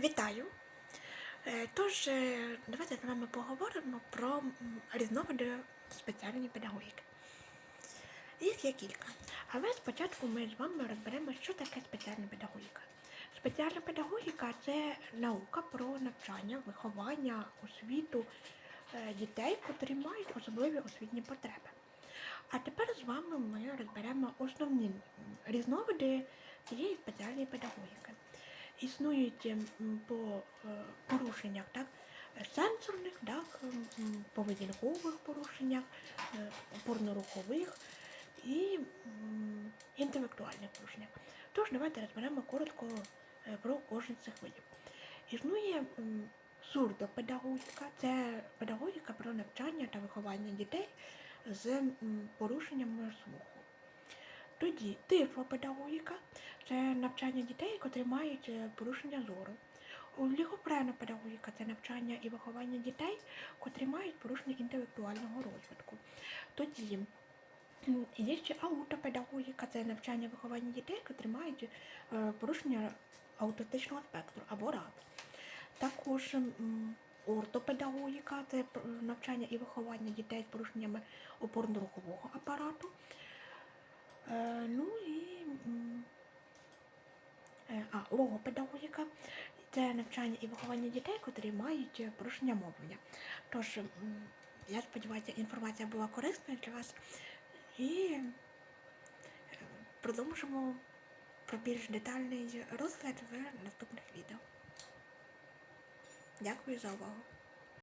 Вітаю! Е, Тож, е, давайте з вами поговоримо про різновиди спеціальної педагогіки. Їх є кілька. Але спочатку ми з вами розберемо, що таке спеціальна педагогіка. Спеціальна педагогіка це наука про навчання, виховання, освіту е, дітей, котрі мають особливі освітні потреби. А тепер з вами ми розберемо основні різновиди цієї спеціальної педагогіки. Існують по е, порушеннях так, е, сенсорних, так, поведінкових порушеннях, е, опорно-рухових і інтелектуальних порушеннях. Тож давайте розберемо коротко е, про кожен з цих видів. Існує сурдопедагогіка, це педагогіка про навчання та виховання дітей з порушеннями слуху. Тоді тифлопедагогіка це навчання дітей, котрі мають е, порушення зору. Лігопрена педагогіка це навчання і виховання дітей, котрі мають порушення інтелектуального розвитку. Тоді є ще аутопедагогіка, це навчання і виховання дітей, котрі мають е, порушення аутистичного спектру або РАД. Також ортопедагогіка це навчання і виховання дітей з порушеннями опорно-рухового апарату. Е, ну і е, а, логопедагогіка це навчання і виховання дітей, котрі мають е, порушення мовлення. Тож, я сподіваюся, інформація була корисною для вас і продовжимо про більш детальний розгляд в наступних відео. Дякую за увагу.